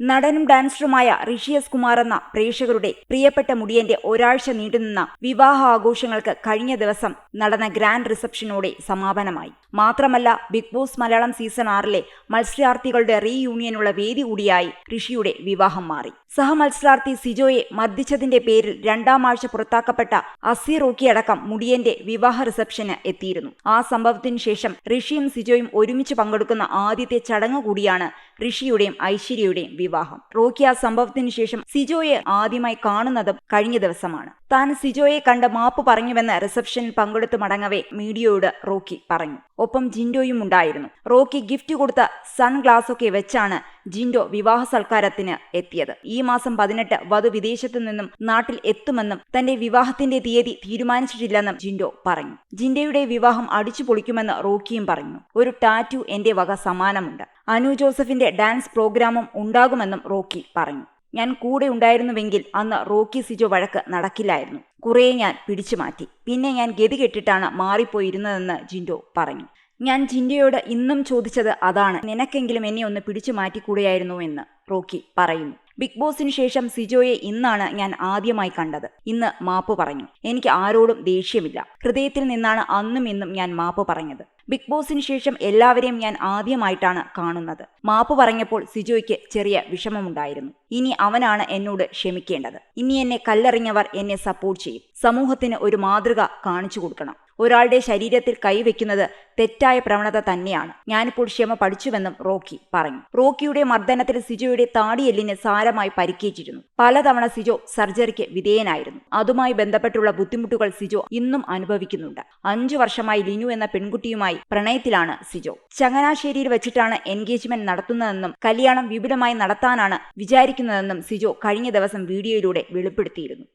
നടനും ഡാൻസറുമായ ഋഷിയസ് കുമാർ എന്ന പ്രേക്ഷകരുടെ പ്രിയപ്പെട്ട മുടിയന്റെ ഒരാഴ്ച നീണ്ടുനിന്ന വിവാഹ ആഘോഷങ്ങൾക്ക് കഴിഞ്ഞ ദിവസം നടന്ന ഗ്രാൻഡ് റിസപ്ഷനോടെ സമാപനമായി. മാത്രമല്ല ബിഗ് ബോസ് മലയാളം സീസൺ ആറിലെ മത്സരാർത്ഥികളുടെ റീയൂണിയനുള്ള വേദി കൂടിയായി ഋഷിയുടെ വിവാഹം മാറി. സഹമത്സരാർത്ഥി സിജോയെ മർദ്ദിച്ചതിന്റെ പേരിൽ രണ്ടാം ആഴ്ച പുറത്താക്കപ്പെട്ട അസീർ റോക്കി അടക്കം മുടിയന്റെ വിവാഹ റിസപ്ഷന് എത്തിയിരുന്നു. ആ സംഭവത്തിനു ശേഷം ഋഷിയും സിജോയും ഒരുമിച്ച് പങ്കെടുക്കുന്ന ആദ്യത്തെ ചടങ്ങ് കൂടിയാണ് ഋഷിയുടെയും ഐശ്വര്യയുടെയും വിവാഹം. റോക്കി ആ സംഭവത്തിന് ശേഷം സിജോയെ ആദ്യമായി കാണുന്നതും കഴിഞ്ഞ ദിവസമാണ്. താൻ സിജോയെ കണ്ട് മാപ്പ് പറഞ്ഞുവെന്ന് റിസപ്ഷനിൽ പങ്കെടുത്ത് മടങ്ങവേ മീഡിയയോട് റോക്കി പറഞ്ഞു. ഒപ്പം ജിൻഡോയും ഉണ്ടായിരുന്നു. റോക്കി ഗിഫ്റ്റ് കൊടുത്ത സൺഗ്ലാസ് ഒക്കെ വെച്ചാണ് ജിൻഡോ വിവാഹ സൽക്കാരത്തിന് എത്തിയത്. ഈ മാസം പതിനെട്ട് വധു വിദേശത്തു നിന്നും നാട്ടിൽ എത്തുമെന്നും തന്റെ വിവാഹത്തിന്റെ തീയതി തീരുമാനിച്ചിട്ടില്ലെന്നും ജിൻഡോ പറഞ്ഞു. ജിൻഡോയുടെ വിവാഹം അടിച്ചു പൊളിക്കുമെന്ന് റോക്കിയും പറഞ്ഞു. ഒരു ടാറ്റു എന്റെ വക സമാനമുണ്ട് അനു ജോസഫിന്റെ ഡാൻസ് പ്രോഗ്രാമും ഉണ്ടാകുമെന്നും റോക്കി പറഞ്ഞു. ഞാൻ കൂടെ ഉണ്ടായിരുന്നുവെങ്കിൽ അന്ന് റോക്കി സിജോ വഴക്ക് നടക്കില്ലായിരുന്നു. കുറേ ഞാൻ പിടിച്ചു മാറ്റി. പിന്നെ ഞാൻ ഗതി കെട്ടിട്ടാണ് മാറിപ്പോയിരുന്നതെന്ന് ജിൻഡോ പറഞ്ഞു. ഞാൻ ജിൻഡോയോട് ഇന്നും ചോദിച്ചത് അതാണ്. നിനക്കെങ്കിലും എന്നെ ഒന്ന് പിടിച്ചു മാറ്റിക്കൂടെയായിരുന്നു എന്ന് റോക്കി പറയുന്നു. ബിഗ് ബോസിന് ശേഷം സിജോയെ ഇന്നാണ് ഞാൻ ആദ്യമായി കണ്ടത്. ഇന്ന് മാപ്പ് പറഞ്ഞു. എനിക്ക് ആരോടും ദേഷ്യമില്ല. ഹൃദയത്തിൽ നിന്നാണ് അന്നും ഇന്നും ഞാൻ മാപ്പ് പറഞ്ഞത്. ബിഗ് ബോസിന് ശേഷം എല്ലാവരെയും ഞാൻ ആദ്യമായിട്ടാണ് കാണുന്നത്. മാപ്പ് പറഞ്ഞപ്പോൾ സിജോയ്ക്ക് ചെറിയ വിഷമമുണ്ടായിരുന്നു. ഇനി അവനാണ് എന്നോട് ക്ഷമിക്കേണ്ടത്. ഇനി എന്നെ കല്ലെറിഞ്ഞവർ എന്നെ സപ്പോർട്ട് ചെയ്യും. സമൂഹത്തിന് ഒരു മാതൃക കാണിച്ചു കൊടുക്കണം. ഒരാളുടെ ശരീരത്തിൽ കൈവയ്ക്കുന്നത് തെറ്റായ പ്രവണത തന്നെയാണ്. ഞാനിപ്പോൾ ക്ഷമ പഠിച്ചുവെന്നും റോക്കി പറഞ്ഞു. റോക്കിയുടെ മർദ്ദനത്തിൽ സിജോയുടെ താടിയെല്ലിന് സാരമായി പരിക്കേറ്റിരുന്നു. പലതവണ സിജോ സർജറിക്ക് വിധേയനായിരുന്നു. അതുമായി ബന്ധപ്പെട്ടുള്ള ബുദ്ധിമുട്ടുകൾ സിജോ ഇന്നും അനുഭവിക്കുന്നുണ്ട്. അഞ്ചു വർഷമായി ലിനു എന്ന പെൺകുട്ടിയുമായി പ്രണയത്തിലാണ് സിജോ. ചങ്ങനാശ്ശേരിയിൽ വെച്ചിട്ടാണ് എൻഗേജ്മെന്റ് നടത്തുന്നതെന്നും കല്യാണം വിപുലമായി നടത്താനാണ് വിചാരിക്കുന്നതെന്നും സിജോ കഴിഞ്ഞ ദിവസം വീഡിയോയിലൂടെ വെളിപ്പെടുത്തിയിരുന്നു.